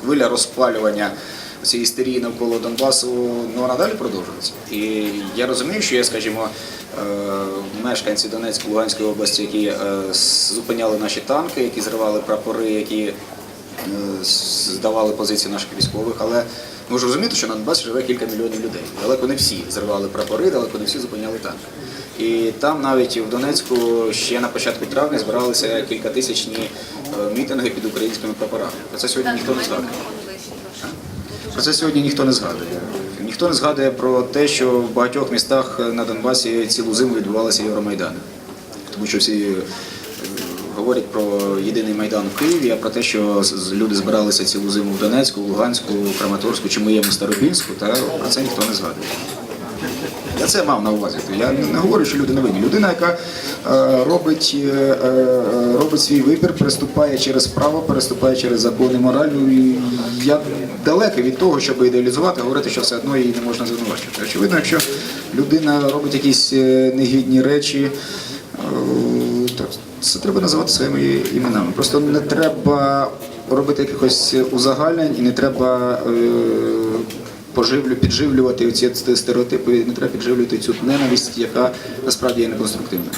хвиля розпалювання цієї істерії навколо Донбасу, ну вона далі продовжується. І я розумію, що є, скажімо, е, мешканці Донецької Луганської області, які е, зупиняли наші танки, які зривали прапори, які е, здавали позиції наших військових, але ми ж розуміти, що на Донбасі живе кілька мільйонів людей. Далеко не всі зривали прапори, далеко не всі зупиняли танки. І там навіть в Донецьку ще на початку травня збиралися кількатисячні е, мітинги під українськими прапорами. Про це сьогодні ніхто не згадує. Про це сьогодні ніхто не згадує. Ніхто не згадує про те, що в багатьох містах на Донбасі цілу зиму відбувалися Євромайдани. Тому що всі е, говорять про єдиний майдан в Києві, а про те, що люди збиралися цілу зиму в Донецьку, Луганську, Краматорську чи моєму Старобільську, та про це ніхто не згадує. Я це мав на увазі. Я не, говорю, що люди не винні. Людина, яка е, робить, е, е, робить свій вибір, переступає через право, переступає через закони моралю. І я далекий від того, щоб ідеалізувати, говорити, що все одно її не можна звинувачувати. Очевидно, якщо людина робить якісь негідні речі, то це треба називати своїми іменами. Просто не треба робити якихось узагальнень і не треба. Е, поживлю, підживлювати ці стереотипи, не треба підживлювати цю ненависть, яка насправді є неконструктивною.